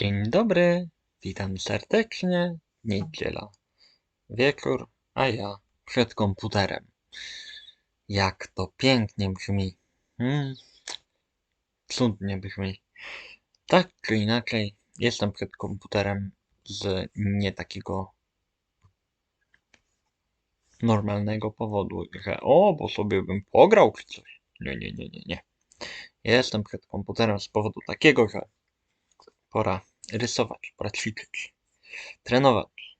Dzień dobry, witam serdecznie. Niedziela, wieczór, a ja przed komputerem. Jak to pięknie brzmi. Hmm. Cudnie brzmi. Tak czy inaczej, jestem przed komputerem z nie takiego normalnego powodu, że o, bo sobie bym pograł czy coś. Nie, nie, nie, nie, nie. Jestem przed komputerem z powodu takiego, że pora rysować, ćwiczyć, trenować,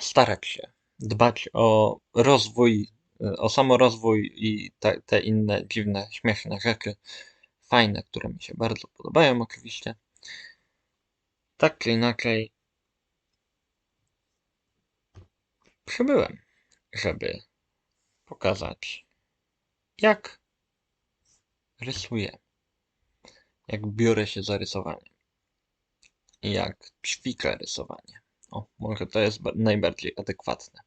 starać się, dbać o rozwój, o samorozwój i te, te inne dziwne, śmieszne rzeczy, fajne, które mi się bardzo podobają oczywiście. Tak czy inaczej, przybyłem, żeby pokazać, jak rysuję, jak biorę się za rysowanie, jak ćwiczę rysowanie. O, może to jest ba- najbardziej adekwatne.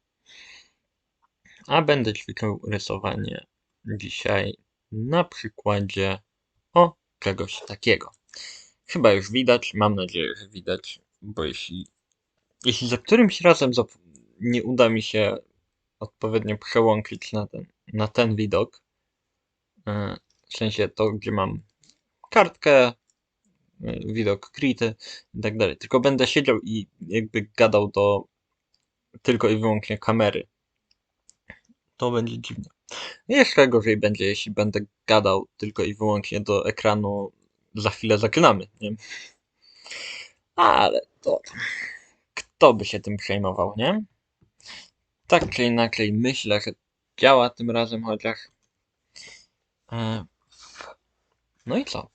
A będę ćwiczył rysowanie dzisiaj na przykładzie o czegoś takiego. Chyba już widać, mam nadzieję, że widać, bo jeśli, jeśli za którymś razem nie uda mi się odpowiednio przełączyć na ten, na ten widok, e, w sensie to, gdzie mam kartkę, widok krity i tak dalej, tylko będę siedział i jakby gadał do tylko i wyłącznie kamery. To będzie dziwne. Jeszcze gorzej będzie, jeśli będę gadał tylko i wyłącznie do ekranu za chwilę zaczynamy, nie? Ale to. Kto by się tym przejmował, nie? Tak czy inaczej, myślę, że działa tym razem chociaż. E, No i co?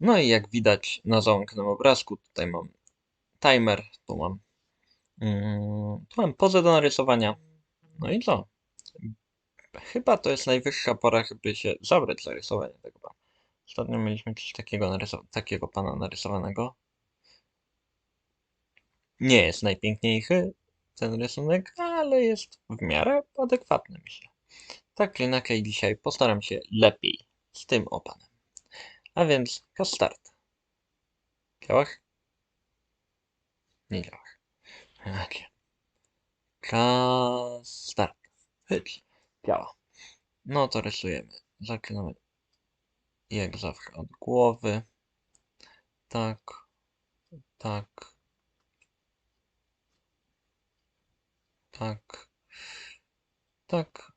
No i jak widać na załącznym obrazku, tutaj mam timer, tu mam, mm, tu mam pozę do narysowania. No i co? Chyba to jest najwyższa pora, żeby się zabrać za rysowanie tego pana. Ostatnio mieliśmy coś takiego, takiego pana narysowanego. Nie jest najpiękniejszy ten rysunek, ale jest w miarę adekwatny, myślę. Tak czy inaczej, dzisiaj postaram się lepiej z tym opanem. A więc, czas start. Działasz? Nie działasz. Radzie. Czas start. Hyć. Działa. No to rysujemy. Zaczynamy jak zawsze od głowy. Tak. Tak. Tak. Tak.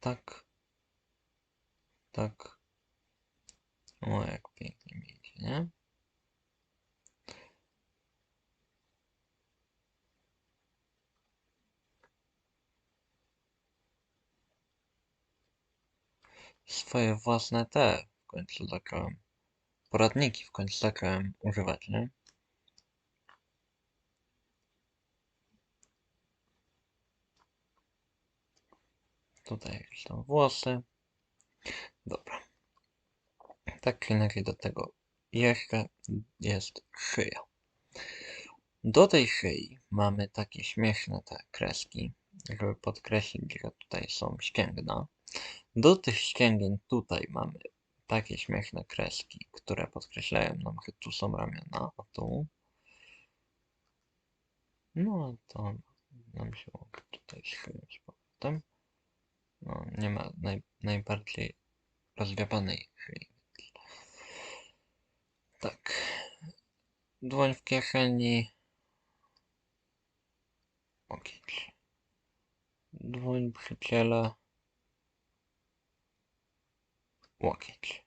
Tak. Tak. O, jak pięknie mi nie? Swoje własne te w końcu zacząłem. Poradniki w końcu zacząłem używać, nie? Tutaj jakieś tam włosy. Dobra. Tak czy inaczej do tego jeszcze jest szyja. Do tej szyi mamy takie śmieszne te kreski, żeby podkreślić, że tutaj są ścięgna. Do tych ścięgien tutaj mamy takie śmieszne kreski, które podkreślają nam, że tu są ramiona, a tu. No to nam się tutaj z powrotem. No, nie ma naj, najbardziej rozwiapanej szyi. Tak. Dłoń w kieszeni. Łokieć. Dłoń przy ciele. Łokieć.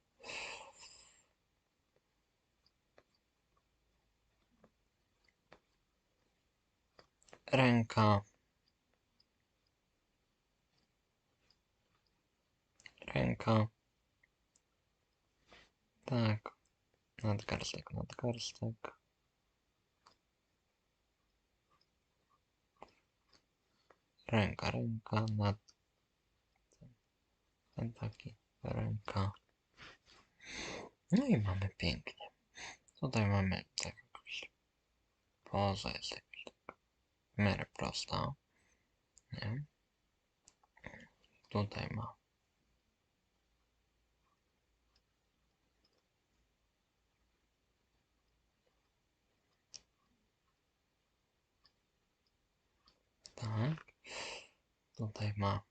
Ręka. Ręka. Tak. Nadgarstek, nadgarstek. Ręka, ręka, nad... Ten taki, ręka. No i mamy pięknie. Tutaj mamy tak jakąś poza jest jakaś tak w miarę prosta. Nie? Tutaj ma Tak. Tutaj ma.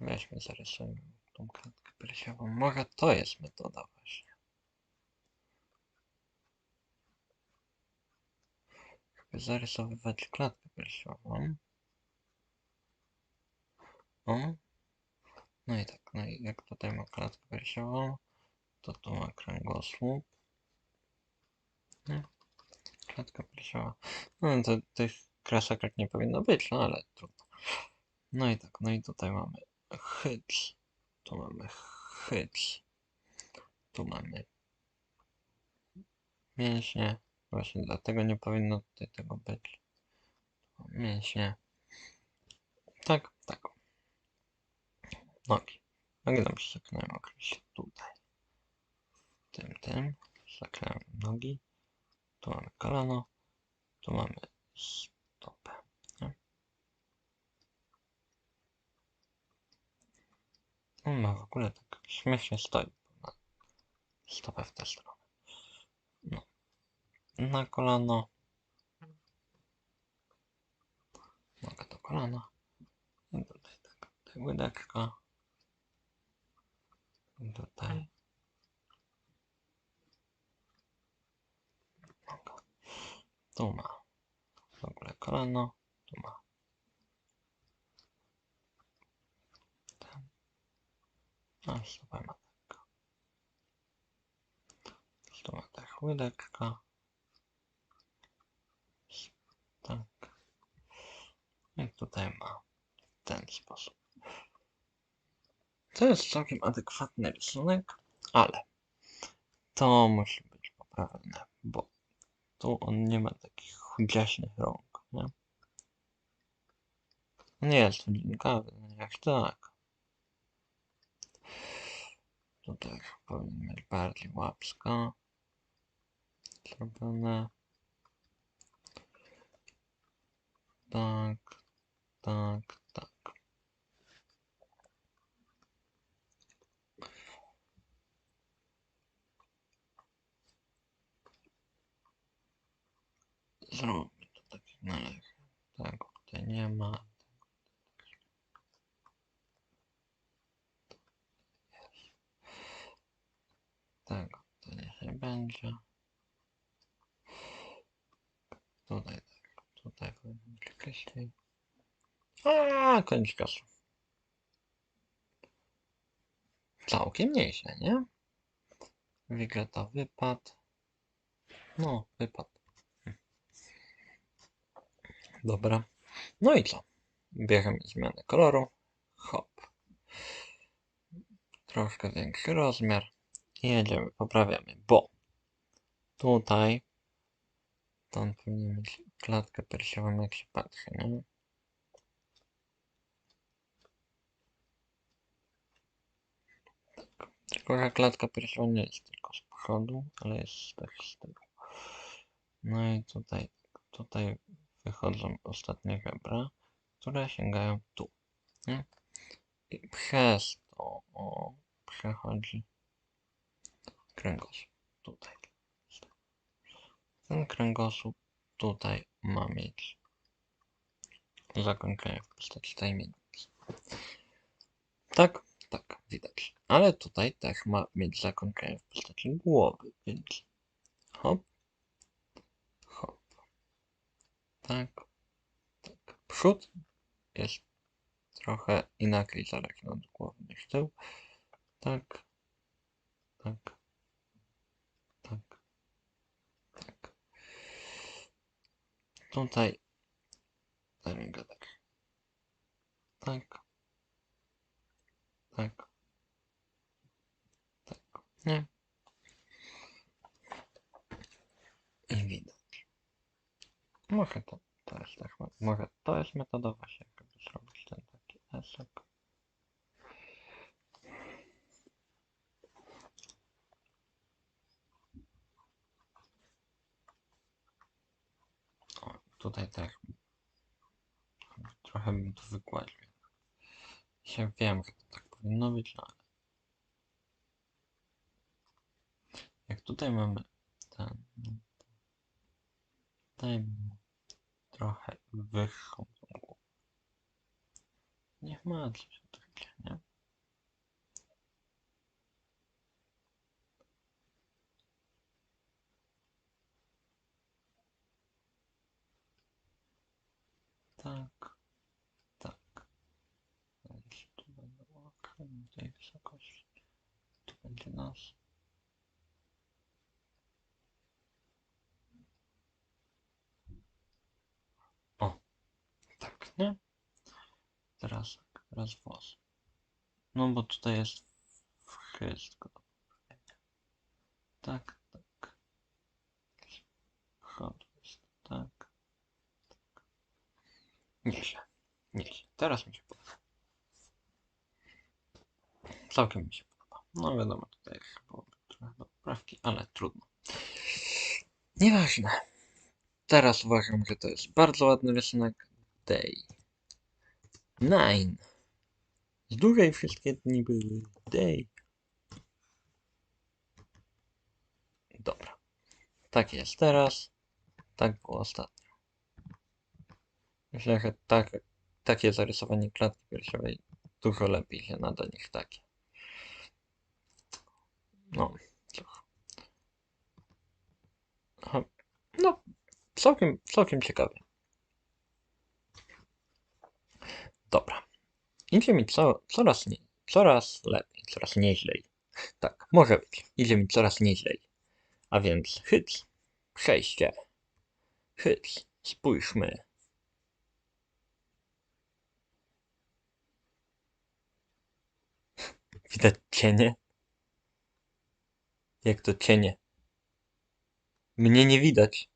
Weźmy, zarysujmy tą klatkę piersiową. Może to jest metoda właśnie. Żeby zarysowywać klatkę piersiową. O. No i tak, no i jak tutaj ma klatkę piersiową, to tu ma kręgosłup. Nie? Klatka piersiowa. No to tych kresek jak nie powinno być, no ale trudno. No i tak, no i tutaj mamy hyc. Tu mamy hyc. Tu mamy mięśnie. Właśnie dlatego nie powinno tutaj tego być. Mięśnie. Tak, tak. Nogi. Nogi nam zaklinają oczywiście tutaj. Tym, tym. Zaklejamy nogi. Tu mamy kolano. Tu mamy stopę. Nie? On ma w ogóle tak śmiesznie stoi. bo Ma stopę w tę stronę. No. Na kolano. Noga do kolana. I tutaj tak. Tutaj łydeczka. I tutaj. Noga. Tu ma w ogóle kolano. Tu ma. Ten. A stopa ma tak. Tu ma też łydeczka. Tak. I tutaj ma w ten sposób. To jest całkiem adekwatny rysunek, ale to musi być poprawione, on nie ma takich chudziaśnych rąk, nie? Nie jest chodzinkowy, no jak tak. Tutaj powinien mieć bardziej łapska zrobione. Tak, tak. Zróbmy to tak jak należy. Tak, tutaj nie ma. Tego to niech nie będzie. Tutaj tak, tutaj powinno być wcześniej. A, czasu. Całkiem nieźle, nie? Wygląda wypad. No, wypad. Dobra. No i co? Bierzemy zmianę koloru. Hop. Troszkę większy rozmiar. I jedziemy, poprawiamy, bo tutaj to on powinien mieć klatkę piersiową, jak się patrzy, nie? Tak. Tylko, że klatka piersiowa nie jest tylko z przodu, ale jest też z tyłu. No i tutaj, tutaj wychodzą ostatnie żebra, które sięgają tu, nie? I przez to o, przechodzi kręgosłup tutaj. Ten kręgosłup tutaj ma mieć zakończenie w postaci tajemnicy. Tak, tak, widać. Ale tutaj też ma mieć zakończenie w postaci głowy, więc hop. Tak, tak. Przód jest trochę inaczej zależny od głowy niż tył. Tak, tak, tak, tak. Tutaj ten gadek. Tak. Tak. Tak. Nie. I widać. Może to, to jest też, może to jest metoda właśnie, żeby zrobić ten taki esek. O, tutaj też trochę bym to wygładził. Ja wiem, że to tak powinno być, no ale jak tutaj mamy ten mu trochę. Niech ma coś od życia, nie? Tak, tak. Tu będą okręty tej. Tu będzie. Nie? Teraz tak, teraz włos. No bo tutaj jest wszystko. Tak, tak. Chod jest tak. tak. Nieźle, nieźle. Teraz mi się podoba. Całkiem mi się podoba. No wiadomo, tutaj byłoby trochę poprawki, ale trudno. Nieważne. Teraz uważam, że to jest bardzo ładny rysunek. Day. Nine. Z dłużej wszystkie dni były day. Dobra. Tak jest teraz. Tak było ostatnio. Myślę, że tak, takie zarysowanie klatki piersiowej dużo lepiej się nada niż takie. No. No, całkiem, całkiem ciekawie. Dobra. Idzie mi co, coraz, nie, coraz lepiej, coraz nieźlej. Tak, może być. Idzie mi coraz nieźlej. A więc hyc, przejście. Hyc, spójrzmy. Widać cienie? Jak to cienie? Mnie nie widać.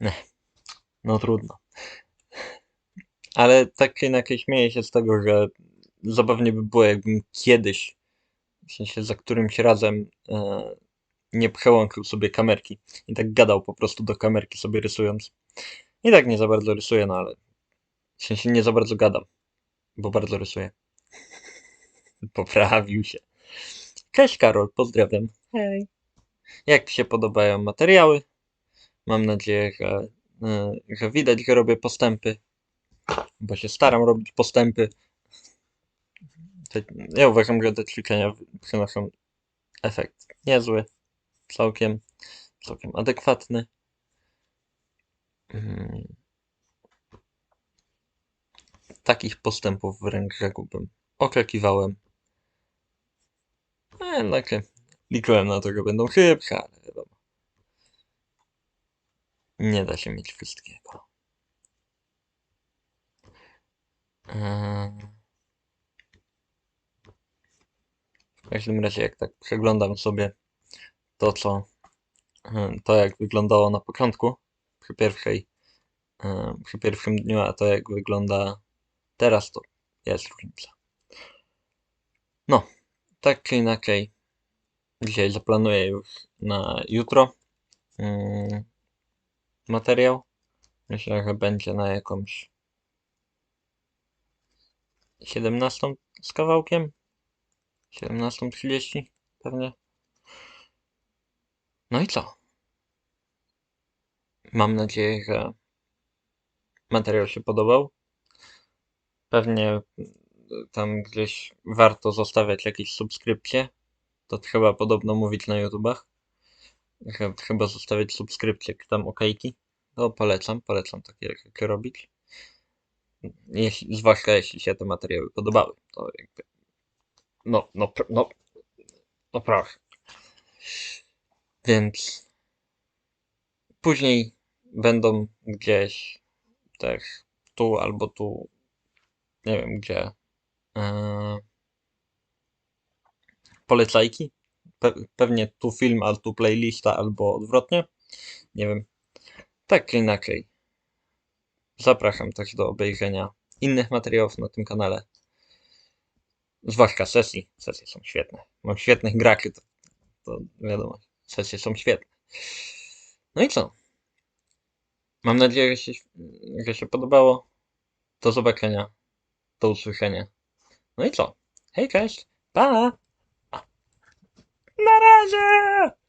Ne, no trudno. Ale tak czy inaczej śmieję się z tego, że zabawnie by było, jakbym kiedyś, w sensie za którymś razem, e, nie przełączył sobie kamerki i tak gadał po prostu do kamerki sobie rysując. I tak nie za bardzo rysuję, no ale w sensie nie za bardzo gadam, bo bardzo rysuję. Poprawił się. Cześć Karol, pozdrawiam. Hej. Jak się podobają materiały? Mam nadzieję, że, e, że widać, że robię postępy, bo się staram robić postępy. Ja uważam, że te ćwiczenia przynoszą efekt niezły, całkiem, całkiem adekwatny. Mm. Takich postępów wręcz rzekłbym oczekiwałem. No jednak liczyłem na to, że będą szybsze, ale wiadomo. Nie da się mieć wszystkiego. Eee. W każdym razie, jak tak przeglądam sobie to, co to, jak wyglądało na początku, przy pierwszej, e, przy pierwszym dniu, a to, jak wygląda teraz, to jest różnica. No, tak czy inaczej, dzisiaj zaplanuję już na jutro mm, materiał. Myślę, że będzie na jakąś 17 z kawałkiem. 17.30 pewnie. No i co? Mam nadzieję, że materiał się podobał. Pewnie tam gdzieś warto zostawiać jakieś subskrypcje. To trzeba podobno mówić na YouTubach. Że trzeba zostawiać subskrypcje, tam okejki. To polecam, polecam takie robić. Jeśli, zwłaszcza jeśli się te materiały podobały. To jakby. No, no, no, no proszę. Więc później będą gdzieś też tu albo tu, nie wiem gdzie, yy, polecajki. Pe pewnie tu film, a tu playlista, albo odwrotnie. Nie wiem. Tak czy inaczej. Zapraszam też do obejrzenia innych materiałów na tym kanale. Zwłaszcza sesji. Sesje są świetne. Mam świetnych graczy, to, to wiadomo. Sesje są świetne. No i co? Mam nadzieję, że się, że się podobało. Do zobaczenia. Do usłyszenia. No i co? Hej, cześć. Pa! Na razie!